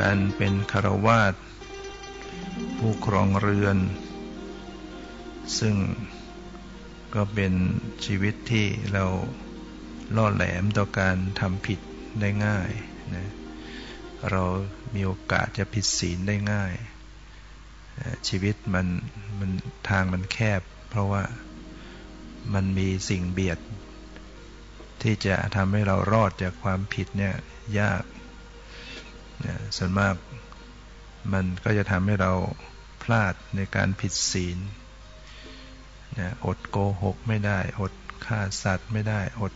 การเป็นคารวาสผู้ครองเรือน ซึ่งก็เป็นชีวิตที่เราล่อแหลมต่อการทำผิดได้ง่ายนะเรามีโอกาสจะผิดศีลได้ง่าย ชีวิตมันมันทางมันแคบ เพราะว่ามันมีสิ่งเบียด ที่จะทำให้เรารอดจากความผิดเนี่ยยาก ส่วนมากมันก็จะทำให้เราพลาดในการผิดศีลนะอดโกหกไม่ได้ อดฆ่าสัตว์ไม่ได้ อด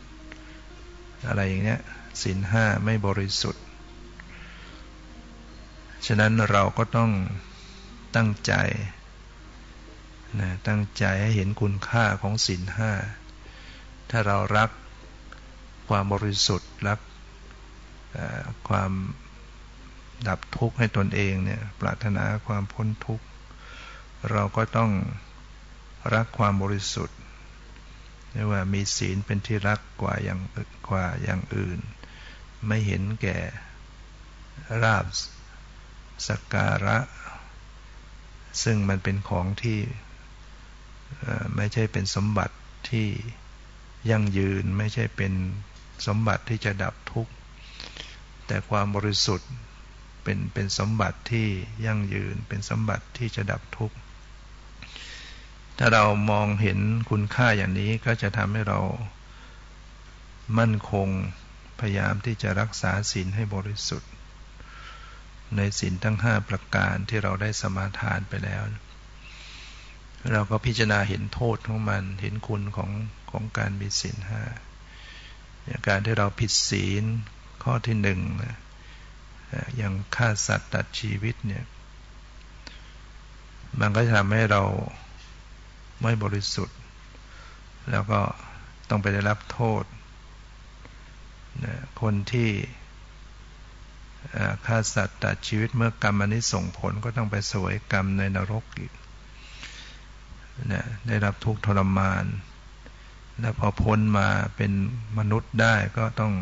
อะไรอย่างเนี้ยศีลห้าไม่บริสุทธิ์ ฉะนั้นเราก็ต้องตั้งใจนะตั้งใจให้เห็นคุณค่าของศีลห้า ถ้าเรารักความบริสุทธิ์ รักความ ดับทุกข์ให้ตนเองเนี่ยปรารถนาความพ้นทุกข์ เราก็ต้องรักความบริสุทธิ์เรียกว่ามีศีลเป็นที่รักกว่าอย่างกว่าอย่างอื่น ไม่เห็นแก่ราบสการะ ซึ่งมันเป็นของที่ไม่ใช่เป็นสมบัติที่ยั่งยืนไม่ใช่เป็นสมบัติที่จะดับทุกข์ แต่ความบริสุทธิ์ เป็นเป็นสมบัติที่ยั่งยืน เป็นสมบัติที่จะดับทุกข์ ถ้าเรามองเห็นคุณค่าอย่างนี้ก็จะทำให้เรามั่นคงพยายามที่จะรักษาศีลให้บริสุทธิ์ ในศีลทั้งห้าประการที่เราได้สมาทานไปแล้ว เราก็พิจารณาเห็นโทษของมันเห็นคุณของของการมีศีลห้าการที่เราผิดศีลข้อที่หนึ่ง อย่างฆ่าสัตว์ตัดชีวิตเนี่ย มันก็จะทำให้เราไม่บริสุทธิ์ แล้วก็ต้องไปได้รับโทษคนที่ฆ่าสัตว์ตัดชีวิตเมื่อกรรมอันนี้ส่งผลก็ต้องไปสวยกรรมในนรกอีกได้รับทุกข์ทรมาน แล้วพอพ้นมาเป็นมนุษย์ได้ก็ต้อง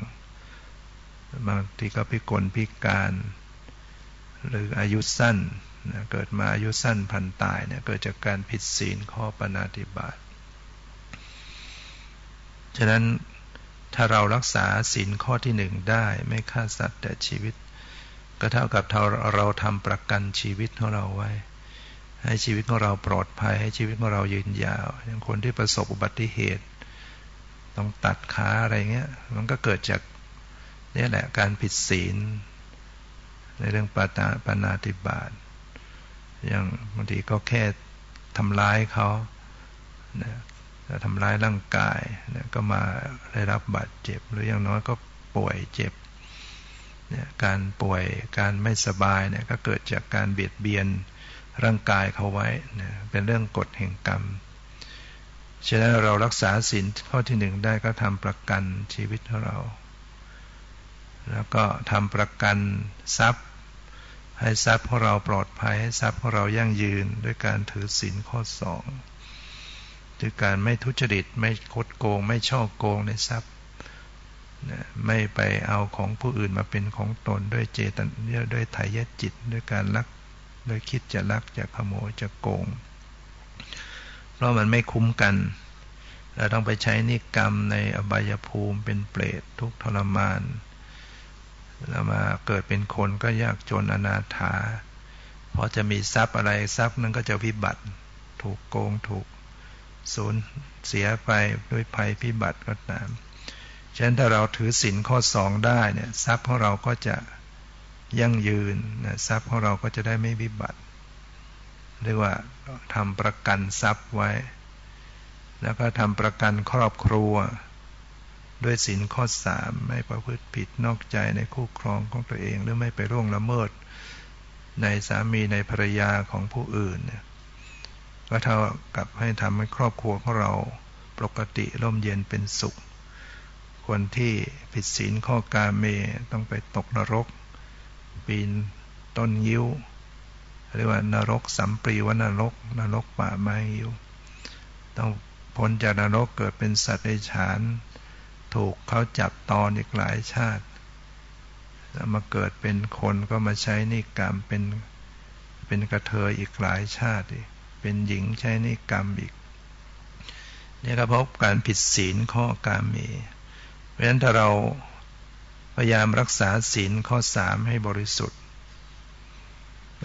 บางทีก็พิกลพิการ หรืออายุสั้นนะเกิดมาอายุสั้นพันตายเนี่ยเกิดจากการผิดศีลข้อปณาติบาตฉะนั้นถ้าเรารักษาศีลข้อที่หนึ่งได้ไม่ฆ่าสัตว์แต่ชีวิต ก็เท่ากับเราเราทำประกันชีวิตของเราไว้ ให้ชีวิตของเราปลอดภัยให้ชีวิตของเรายืนยาวอย่างคนที่ประสบอุบัติเหตุ ต้องตัดขาอะไรเงี้ยมันก็เกิดจาก นี่แหละการผิดศีล ในเรื่องปาตาปนาติบาตอย่างบางทีก็แค่ทำร้ายเขานะทำร้ายร่างกายนะก็มาได้รับบาดเจ็บ หรืออย่างน้อยก็ป่วยเจ็บเนี่ยการป่วยการไม่สบายเนี่ยก็เกิดจากการเบียดเบียนร่างกายเขาไว้นะเป็นเรื่องกฎแห่งกรรม ฉะนั้นเรารักษาศีลข้อที่หนึ่งได้ก็ทำประกันชีวิตของเรา แล้วก็ทำประกันทรัพย์ ให้ทรัพย์ของเราปลอดภัยให้ทรัพย์ของเรายั่งยืนด้วยการถือศีลข้อสองด้วยการไม่ทุจริตไม่คดโกง ไม่ช่อโกงในทรัพย์ไม่ไปเอาของผู้อื่นมาเป็นของตนด้วยเจตนด้วยไถ่ยจิตด้วยการลักโดยคิดจะลักจะขโมยจะโกง เพราะมันไม่คุ้มกันเราต้องไปใช้นิกรรมในอบายภูมิเป็นเปรตทุกทรมาน แล้วมาเกิดเป็นคนก็ยากจนอนาถาพอจะมีทรัพย์อะไรทรัพย์นั้นก็จะวิบัติ ถูกโกงถูกสูญเสียไปด้วยภัยพิบัติก็ตามฉะนั้นถ้าเราถือศีลข้อสองได้เนี่ยทรัพย์ของเราก็จะยั่งยืนนะทรัพย์ของเราก็จะได้ไม่วิบัติเรียกว่าทำประกันทรัพย์ไว้ แล้วก็ทำประกันครอบครัว ด้วยศีลข้อสามไม่ประพฤติผิดนอกใจในคู่ครองของตัวเอง หรือไม่ไปร่วงละเมิด ในสามีในภรรยาของผู้อื่นเนี่ยก็เท่ากับให้ทำให้ครอบครัวของเราปกติร่มเย็นเป็นสุข คนที่ผิดศีลข้อกาเมต้องไปตกนรก ปีนต้นยิ้วเรียกว่านรกสัมปรีวนรก นรกป่าไม้ยิ้ว ต้องพ้นจากนรกเกิดเป็นสัตว์ในฉาน ถูกเขาจับตอนอีกหลายชาติมาเกิดเป็นคนก็มาใช้นิกรรมเป็นเป็นกระเทยอีกหลายชาติเป็นหญิงใช้นิกรรมอีกนี่ก็พบการผิดศีลข้อการมี เพราะฉะนั้นถ้าเราพยายามรักษาศีลข้อสามให้บริสุทธิ์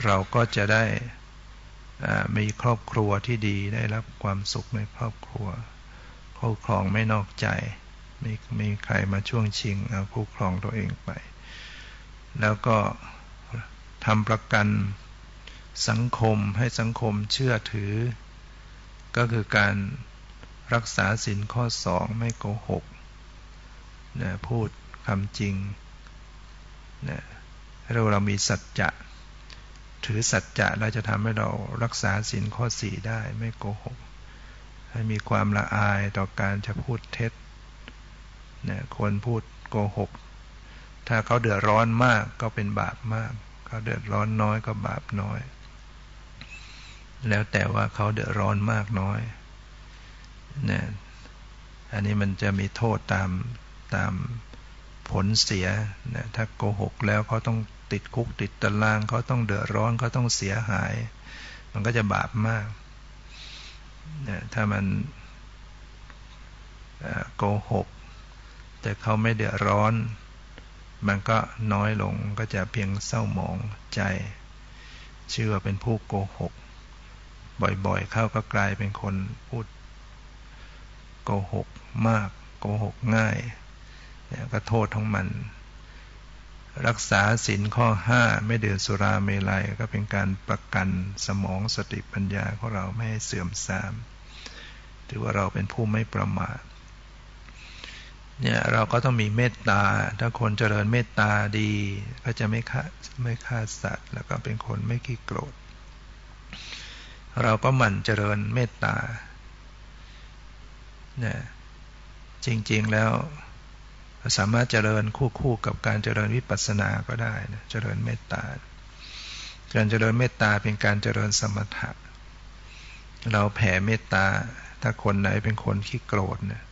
เราก็จะได้มีครอบครัวที่ดีได้รับความสุขในครอบครัวคู่ครองไม่นอกใจ ไม่มีใครมาช่วงชิงเอาคู่ครองตัวเองไป แล้วก็ทำประกันสังคมให้สังคมเชื่อถือ ก็คือการรักษาศีลข้อสองไม่โกหกนะพูดคำจริงนะเราเรามีสัจจะถือสัจจะเราจะทำให้เรารักษาศีลข้อสี่ได้ไม่โกหก ให้มีความละอายต่อการจะพูดเท็จ นะคนพูดโกหก ถ้าเขาเดือดร้อนมากก็เป็นบาปมาก เขาเดือดร้อนน้อยก็บาปน้อย แล้วแต่ว่าเขาเดือดร้อนมากน้อยนะอันนี้มันจะมีโทษตามตามผลเสียนะถ้าโกหกแล้วเขาต้องติดคุกติดตารางเขาต้องเดือดร้อนเขาต้องเสียหาย มันก็จะบาปมากนะถ้ามันโกหก แต่เขาไม่เดือดร้อน มันก็น้อยลงก็จะเพียงเศร้าหมองใจ เชื่อเป็นผู้โกหก บ่อยๆ เข้าก็กลายเป็นคนพูดโกหกมาก โกหกง่ายเนี่ยก็โทษของมัน รักษาศีลข้อห้าไม่ดื่มสุราเมลัยก็เป็นการประกันสมองสติปัญญาของเราไม่ให้เสื่อมทรามถือว่าเราเป็นผู้ไม่ประมาท เนี่ยเราก็ต้องมีเมตตา ถ้าคนเจริญเมตตาดี ก็จะไม่ฆ่าไม่ฆ่าสัตว์ แล้วก็เป็นคนไม่ขี้โกรธ เราก็หมั่นเจริญเมตตาเนี่ยจริงๆแล้วสามารถเจริญคู่คู่กับการเจริญวิปัสสนาก็ได้นะเจริญเมตตา การเจริญเมตตาเป็นการเจริญสมถะ เราแผ่เมตตา ถ้าคนไหนเป็นคนขี้โกรธเนี่ย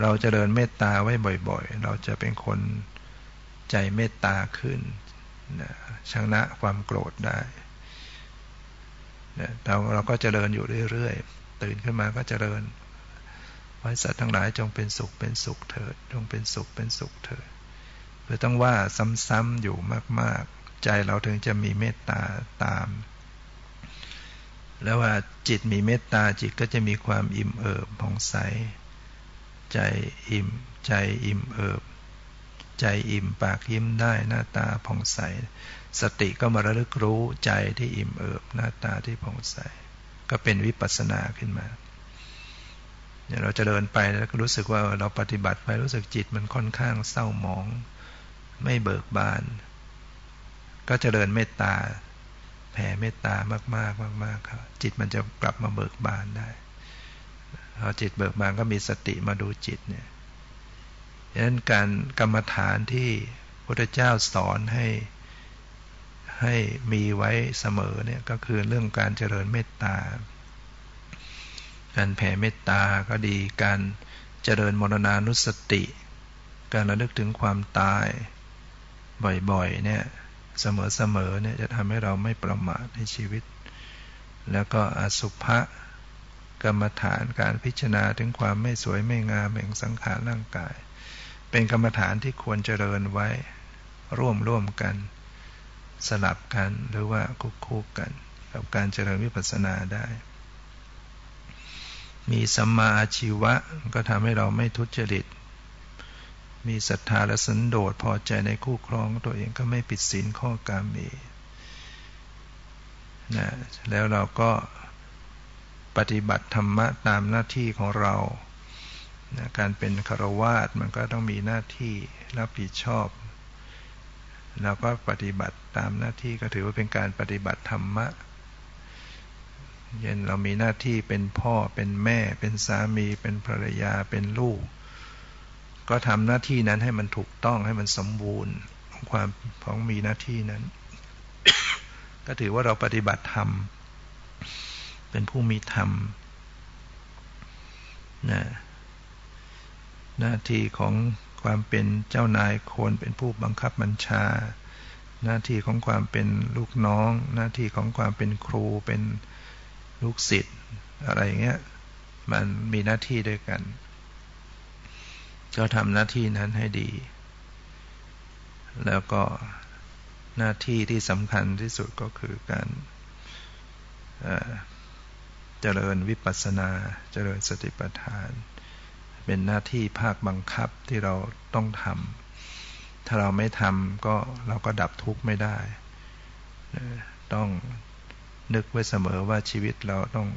เราจเจริญเมตตาไว้บ่อยๆ เราจะเป็นคนใจเมตตาขึ้นนะชนะความโกรธได้นะเราเราก็เจริญอยู่เรื่อยๆ ตื่นขึ้นมาก็เจริญไว้สัตว์ทั้งหลายจงเป็นสุขเป็นสุขเถิด จงเป็นสุขเป็นสุขเถิดหรือต้องว่าซ้ำๆอยู่มากๆ ใจเราถึงจะมีเมตตาตาม แล้วว่าจิตมีเมตตาจิตก็จะมีความอิ่มเอิบผ่องใส ใจอิ่ม ใจอิ่มเอิบ ใจอิ่มปากยิ้มได้หน้าตาผ่องใส สติก็มาระลึกรู้ใจที่อิ่มเอิบ หน้าตาที่ผ่องใส ก็เป็นวิปัสสนาขึ้นมาเราจะเดินไปแล้วก็รู้สึกว่าเราปฏิบัติไปรู้สึกจิตมันค่อนข้างเศร้าหมอง ไม่เบิกบาน ก็จะเดินเมตตาแผ่เมตตามากๆมากๆครับจิตมันจะกลับมาเบิกบานได้ พอจิตเบิกบานก็มีสติมาดูจิตเนี่ยดังนั้นการกรรมฐานที่พระเจ้าสอนให้ให้มีไว้เสมอเนี่ยก็คือเรื่องการเจริญเมตตา การแผ่เมตตาก็ดี การเจริญมรณานุสติ การระลึกถึงความตายบ่อยๆเนี่ยเสมอๆเนี่ยจะทำให้เราไม่ประมาทในชีวิต แล้วก็อสุภะ กรรมฐานการพิจารณาถึงความไม่สวยไม่งามแห่งสังขารร่างกาย เป็นกรรมฐานที่ควรเจริญไว้ ร่วมร่วมกัน สลับกันหรือว่าคู่กัน กับการเจริญวิปัสสนาได้ มีสัมมาอาชีวะก็ทำให้เราไม่ทุจริต มีศรัทธาและสันโดษพอใจในคู่ครองตัวเองก็ไม่ปิดศีลข้อกามีนะแล้วเราก็ ปฏิบัติธรรมะตามหน้าที่ของเรานะการเป็นคารวาสมันก็ต้องมีหน้าที่รับผิดชอบเราก็ปฏิบัติตามหน้าที่ก็ถือว่าเป็นการปฏิบัติธรรมะเช่นเรามีหน้าที่เป็นพ่อเป็นแม่ เป็นสามีเป็นภรรยาเป็นลูก ก็ทำหน้าที่นั้นให้มันถูกต้องให้มันสมบูรณ์ของความของมีหน้าที่นั้น ก็ถือว่าเราปฏิบัติธรรม เป็นผู้มีธรรมนะหน้าที่ของความเป็นเจ้านายคนเป็นผู้บังคับบัญชา หน้าที่ของความเป็นลูกน้อง หน้าที่ของความเป็นครูเป็นลูกศิษย์อะไรเงี้ยมันมีหน้าที่ด้วยกัน ก็ทำหน้าที่นั้นให้ดี แล้วก็หน้าที่ที่สำคัญที่สุดก็คือการ เจริญวิปัสสนา เจริญสติปัฏฐาน เป็นหน้าที่ภาคบังคับที่เราต้องทำถ้าเราไม่ทำก็เราก็ดับทุกข์ไม่ได้ ต้องนึกไว้เสมอว่าชีวิตเราต้อง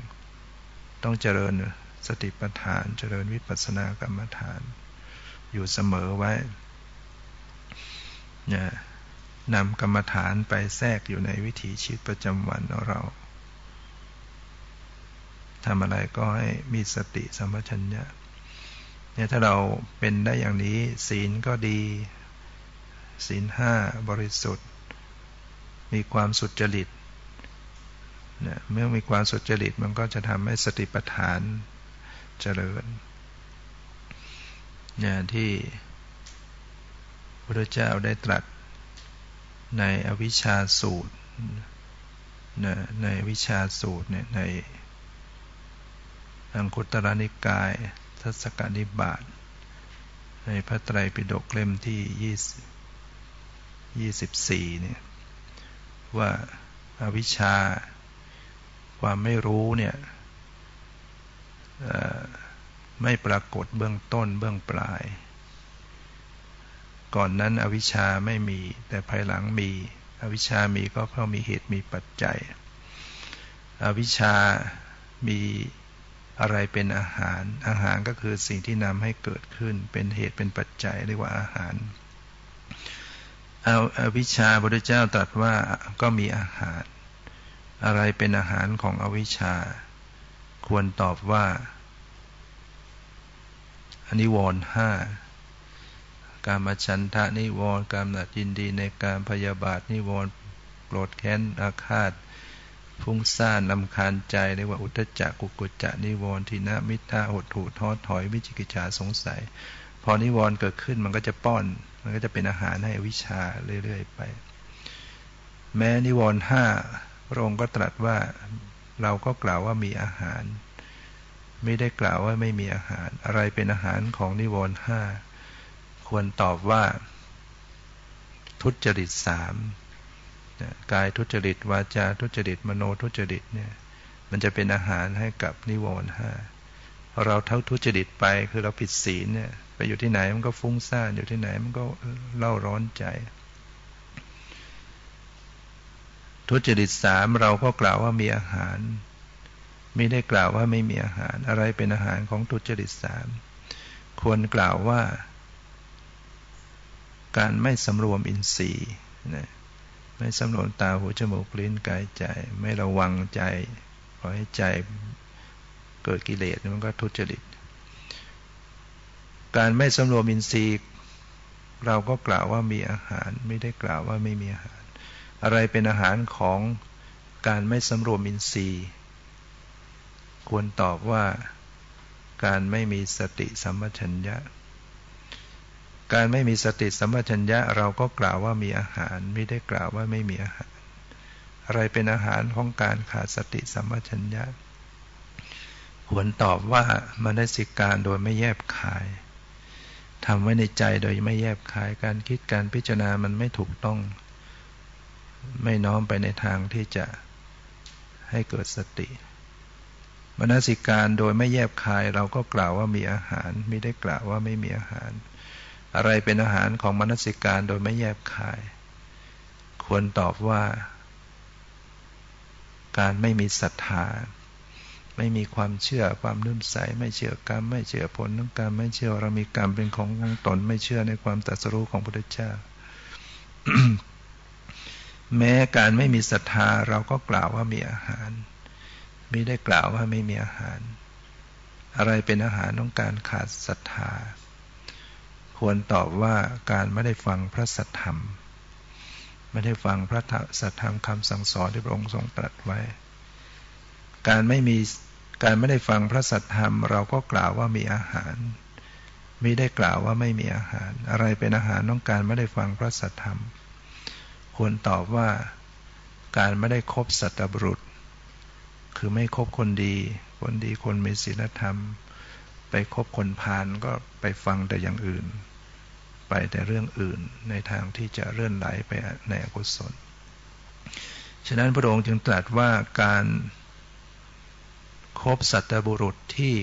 ต้องเจริญสติปัฏฐาน เจริญวิปัสสนากรรมฐาน อยู่เสมอไว้เนี่ยนำกรรมฐานไปแทรกอยู่ในวิถีชีวิตประจำวันของเรา ทำอะไรก็ให้มีสติสัมปชัญญะเนี่ยถ้าเราเป็นได้อย่างนี้ศีลก็ดี ศีลห้าบริสุทธิ์ มีความสุจริตเนี่ยเมื่อมีความสุจริตมันก็จะทำให้สติปัฏฐานเจริญเนี่ยที่พระเจ้าได้ตรัสในอวิชชาสูตร ในวิชาสูตรเนี่ยใน อังคุตรนิกาย ทัศกนิบาตในพระไตรปิฎกเล่มที่ยี่สิบสี่เนี่ย ว่าอาวิชชา ความไม่รู้เนี่ยไม่ปรากฏเบื้องต้นเบื้องปลาย ก่อนนั้นอวิชชาไม่มี แต่ภายหลังมี อวิชชามีก็เพราะมีเหตุมีปัจจัย อวิชชามี อะไรเป็นอาหาร อาหารก็คือสิ่งที่นำให้เกิดขึ้น เป็นเหตุเป็นปัจจัยเรียกว่าอาหารเอาอวิชชาพระพุทธเจ้าตรัสว่าก็มีอาหาร อะไรเป็นอาหารของอวิชชา ควรตอบว่าอนิวรณ์ห้าการมาชันทะนิวรณ์การหนัดยินดีในการพยาบาทนิวรณ์โกรธแค้นอาฆาต ฟุ้งซ่านลำคาญใจเรียกว่าอุทจักกุกุจจะนิวรณ์ทีนะมิทาหดหูท้อถอยวิจิกิจฉาสงสัย พอนิวรณ์เกิดขึ้นมันก็จะป้อน มันก็จะเป็นอาหารให้วิชาเรื่อยๆไป แม้นิวรณ์ห้าพระองค์ก็ตรัสว่าเราก็กล่าวว่ามีอาหาร ไม่ได้กล่าวว่าไม่มีอาหาร อะไรเป็นอาหารของนิวรณ์ห้าควรตอบว่า ทุจริตสาม กายทุจริต วาจาทุจริต มโนทุจริตเนี่ยมันจะเป็นอาหารให้กับนิวรณ์ห้าเราเท่าทุจริตไปคือเราผิดศีลเนี่ยไปอยู่ที่ไหนมันก็ฟุ้งซ่านอยู่ที่ไหนมันก็เล่าร้อนใจ ทุจริตสามเราก็กล่าวว่ามีอาหาร ไม่ได้กล่าวว่าไม่มีอาหาร อะไรเป็นอาหารของทุจริตสามควรกล่าวว่า การไม่สำรวมอินทรีย์นะ ไม่สำรวมตาหูจมูกลิ้นกายใจ ไม่ระวังใจปล่อยให้ใจเกิดกิเลสมันก็ทุจริต การไม่สำรวมอินทรีย์เราก็กล่าวว่ามีอาหารไม่ได้กล่าวว่าไม่มีอาหาร อะไรเป็นอาหารของการไม่สำรวมอินทรีย์ ควรตอบว่าการไม่มีสติสัมปชัญญะ การไม่มีสติสัมปชัญญะเราก็กล่าวว่ามีอาหาร ไม่ได้กล่าวว่าไม่มีอาหาร อะไรเป็นอาหารของการขาดสติสัมปชัญญะควรตอบว่ามนสิการโดยไม่แยบคายทำไว้ในใจโดยไม่แยบคายการคิดการพิจารณามันไม่ถูกต้อง ไม่น้อมไปในทางที่จะให้เกิดสติมนสิการโดยไม่แยบคายเราก็กล่าวว่ามีอาหาร ไม่ได้กล่าวว่าไม่มีอาหาร อะไรเป็นอาหารของมนสิการโดยไม่แยบคาย ควรตอบว่า การไม่มีศรัทธา ไม่มีความเชื่อความนุ่มใส ไม่เชื่อกรรม ไม่เชื่อผลของกรรม ไม่เชื่อเรามีกรรมเป็นของของตน ไม่เชื่อในความตรัสรู้ของพระพุทธเจ้า แม้การไม่มีศรัทธาเราก็กล่าวว่ามีอาหาร ไม่ได้กล่าวว่าไม่มีอาหาร อะไรเป็นอาหารของการขาดศรัทธา ควรตอบว่าการไม่ได้ฟังพระสัทธรรม ไม่ได้ฟังพระสัทธรรมคำสั่งสอนที่พระองค์ทรงตรัสไว้ การไม่มีการไม่ได้ฟังพระสัทธรรม เราก็กล่าวว่ามีอาหารมิได้กล่าวว่าไม่มีอาหาร อะไรเป็นอาหารต้องการไม่ได้ฟังพระสัทธรรม ควรตอบว่าการไม่ได้คบสัตบุรุษ คือไม่คบคนดี คนดีคนมีศีลธรรม ไปคบคนพาลก็ไปฟังแต่อย่างอื่น ไปแต่เรื่องอื่นในทางที่จะเลื่อนไหลไปในอกุศล ฉะนั้นพระองค์จึงตรัสว่าการคบสัตบุรุษที่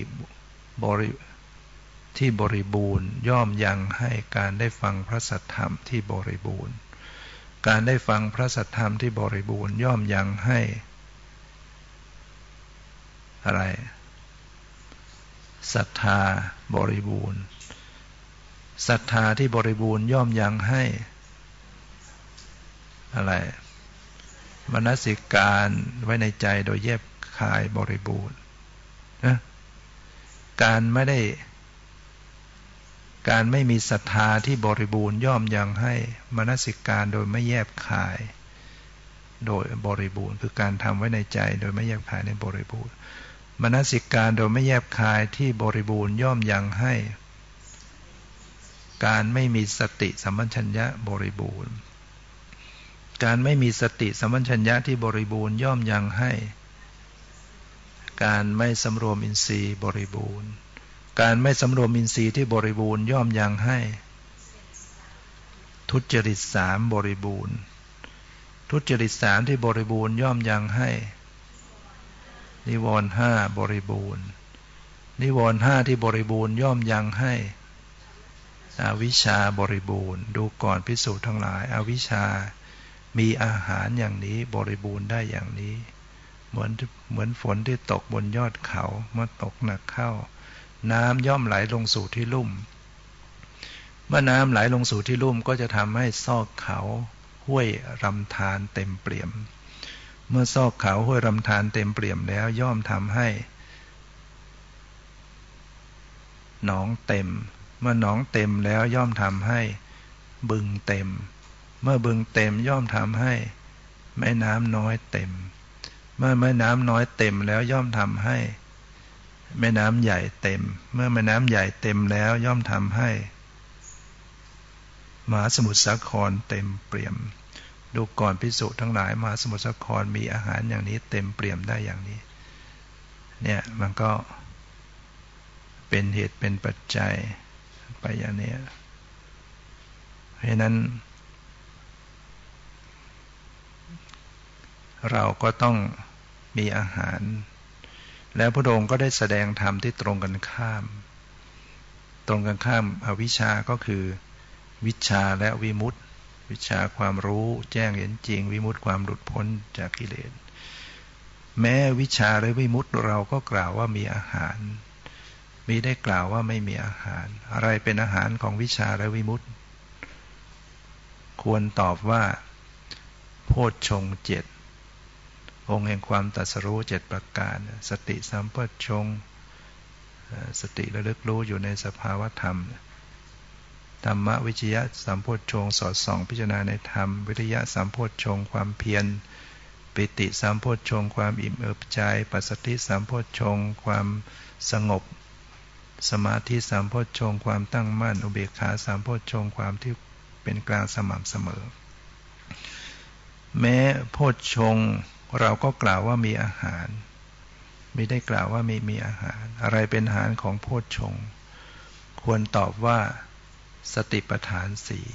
บริที่บริบูรณ์ย่อมยังให้การได้ฟังพระสัทธรรมที่บริบูรณ์ การได้ฟังพระสัทธรรมที่บริบูรณ์ย่อมยังให้ อะไร ศรัทธาบริบูรณ์ศรัทธาที่บริบูรณ์ย่อมยังให้ อะไรมนสิการไว้ในใจโดยเย็บคายบริบูรณ์นะการไม่ได้ การไม่มีศรัทธาที่บริบูรณ์ย่อมยังให้มนสิการโดยไม่แยบคาย โดยบริบูรณ์ คือการทำไว้ในใจโดยไม่แยบคายในบริบูรณ์ มนสิการโดยไม่แยบคายที่บริบูรณ์ย่อมยังให้ การไม่มีสติสัมปชัญญะบริบูรณ์ การไม่มีสติสัมปชัญญะที่บริบูรณ์ย่อมยังให้ การไม่สำรวมอินทรีย์บริบูรณ์ การไม่สำรวมอินทรีย์ที่บริบูรณ์ย่อมยังให้ ทุจริตสามบริบูรณ์ ทุจริตสามที่บริบูรณ์ย่อมยังให้ นิวรณ์ห้าบริบูรณ์ นิวรณ์ห้าที่บริบูรณ์ย่อมยังให้อวิชชาบริบูรณ์ ดูก่อนพิสูจน์ทั้งหลายอวิชชา มีอาหารอย่างนี้บริบูรณ์ได้อย่างนี้ เหมือนเหมือนฝนที่ตกบนยอดเขาเมื่อตกหนักเข้า น้ำย่อมไหลลงสู่ที่ลุ่ม เมื่อน้ำไหลลงสู่ที่ลุ่มก็จะทำให้ซอกเขาห้วยรำธารเต็มเปี่ยม เมื่อซอกเขาห้วยรำธารเต็มเปี่ยมแล้วย่อมทำให้หนองเต็ม เมื่อหนองเต็มแล้วย่อมทำให้บึงเต็ม เมื่อบึงเต็มย่อมทำให้แม่น้ำน้อยเต็ม เมื่อแม่น้ำน้อยเต็มแล้วย่อมทำให้ แม่น้ำใหญ่เต็ม เมื่อแม่น้ำใหญ่เต็มแล้วย่อมทำให้มหาสมุทรสาครเต็มเปี่ยม ดูก่อนพิสุทั้งหลายมาสมุทรสาครมีอาหารอย่างนี้เต็มเปี่ยมได้อย่างนี้ เนี่ยมันก็เป็นเหตุเป็นปัจจัยไปอย่างนี้ เพราะนั้น เราก็ต้องมีอาหาร แล้วพระองค์ก็ได้แสดงธรรมที่ตรงกันข้าม ตรงกันข้ามอวิชาก็คือวิชาและวิมุตติ วิชาความรู้แจ้งเห็นจริง วิมุตติความหลุดพ้นจากกิเลส แม้วิชาและวิมุตติเราก็กล่าวว่ามีอาหาร มีได้กล่าวว่าไม่มีอาหาร อะไรเป็นอาหารของวิชาและวิมุตติ ควรตอบว่า โพชฌงเจ็ดองค์แห่งความตัดสรู้เจ็ดประการ สติสัมปชง สติระลึกรู้อยู่ในสภาวธรรม ธรรมวิจยะสัมโพชงสอดส่อง พิจารณาในธรรม วิทยะสัมโพชงความเพียร ปิติสัมโพชงความอิ่มเอิบใจ ปัสสติสัมโพชงความสงบ สมาธิสัมโพชงความตั้งมั่น อุเบกขาสัมโพชงความที่เป็นกลางสม่ำเสมอ แม้โพชงเราก็กล่าวว่ามีอาหารไม่ได้กล่าวว่ามีมีอาหาร อะไรเป็นอาหารของโพชฌงควรตอบว่า สติปัฏฐานสี่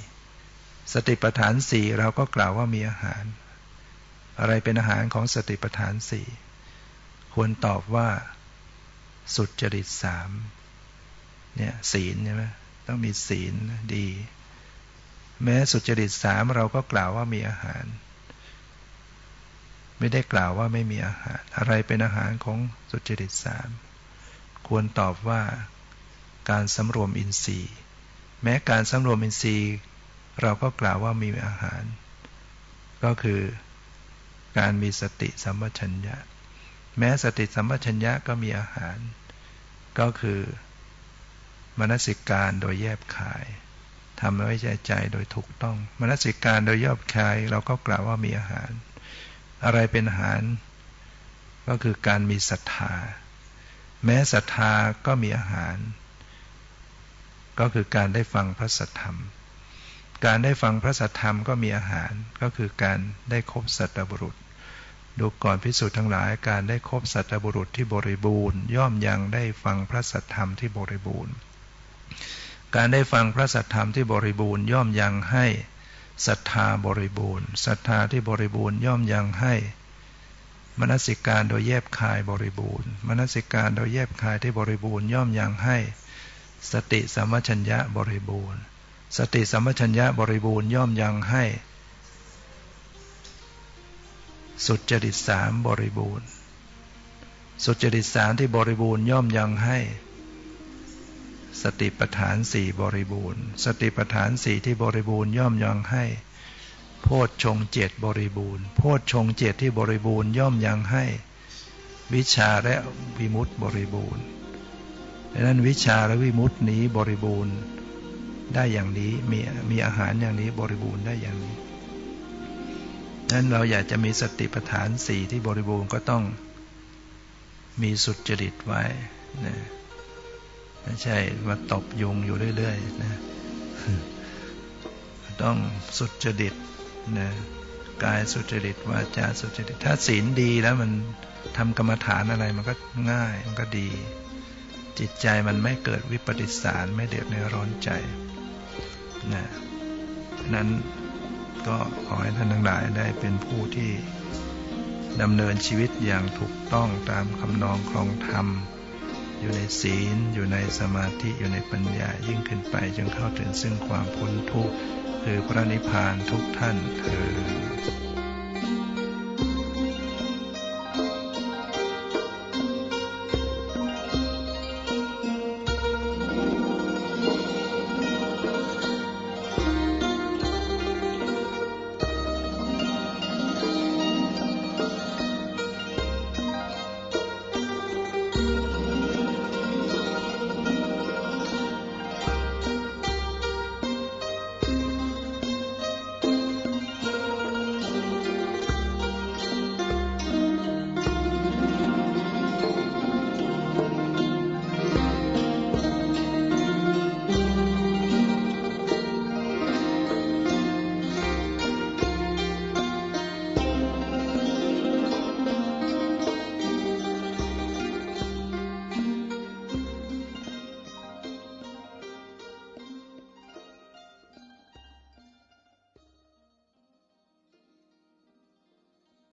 สติปัฏฐานสี่เราก็กล่าวว่ามีอาหาร อะไรเป็นอาหารของสติปัฏฐานสี่ควรตอบว่า สุจริตสามเนี่ยศีลใช่ไหมต้องมีศีลดี แม้สุจริตสามเราก็กล่าวว่ามีอาหาร ไม่ได้กล่าวว่าไม่มีอาหาร อะไรเป็นอาหารของสุจริตสามควรตอบว่าการสำรวมอินทรีย์ แม้การสำรวมอินทรีย์ เราก็กล่าวว่ามีอาหาร ก็คือการมีสติสัมปชัญญะ แม้สติสัมปชัญญะก็มีอาหาร ก็คือมนสิการโดยแยบขายทำไว้ใจใจโดยถูกต้องมนสิการโดยแยบคายเราก็กล่าวว่ามีอาหาร อะไรเป็นอาหาร ก็คือการมีศรัทธา แม้ศรัทธาก็มีอาหาร ก็คือการได้ฟังพระสัทธรรม การได้ฟังพระสัทธรรมก็มีอาหารก็คือการได้คบสัตบุรุษ ดูก่อนพิสูจน์ทั้งหลายการได้คบสัตบุรุษที่บริบูรณ์ ย่อมยังได้ฟังพระสัทธรรมที่บริบูรณ์ การได้ฟังพระสัทธรรมที่บริบูรณ์ ย่อมยังให้ศรัทธาบริบูรณ์ศรัทธาที่บริบูรณ์ย่อมยังให้มนสิการโดยแยบคายบริบูรณ์มนสิการโดยแยบคายที่บริบูรณ์ย่อมยังให้ สติสัมมชัญญะบริบูรณ์ สติสัมมชัญญะบริบูรณ์ย่อมยังให้ สุจริตสามบริบูรณ์ สุจริตสามที่บริบูรณ์ย่อมยังให้ สติปัฏฐานสี่บริบูรณ์ สติปัฏฐานสี่ที่บริบูรณ์ย่อมยังให้ โพชฌงเจตบริบูรณ์ โพชฌงเจตที่บริบูรณ์ย่อมยังให้ วิชาและวิมุตติบริบูรณ์ ดังนั้นวิชาและวิมุตตินี้บริบูรณ์ได้อย่างนี้มีมีอาหารอย่างนี้บริบูรณ์ได้อย่างนี้ดังนั้นเราอยากจะมีสติปัฏฐานสี่ที่บริบูรณ์ก็ต้องมีสุดจริตไว้นะไม่ใช่มาตบยุงอยู่เรื่อยๆนะต้องสุดจริตนะกายสุจริตวาจาสุจริต ถ้าศีลดีแล้วมันทำกรรมฐานอะไรมันก็ง่ายมันก็ดี จิตใจมันไม่เกิดวิปฏิสารไม่เดือดในร้อนใจนะนั้นก็ขอให้ท่านทั้งหลายได้เป็นผู้ที่ดำเนินชีวิตอย่างถูกต้องตามคำนองครองธรรม อยู่ในศีล อยู่ในสมาธิอยู่ในปัญญายิ่งขึ้นไปจนเข้าถึงซึ่งความพ้นทุกข์คือพระนิพพานทุกท่านเธอ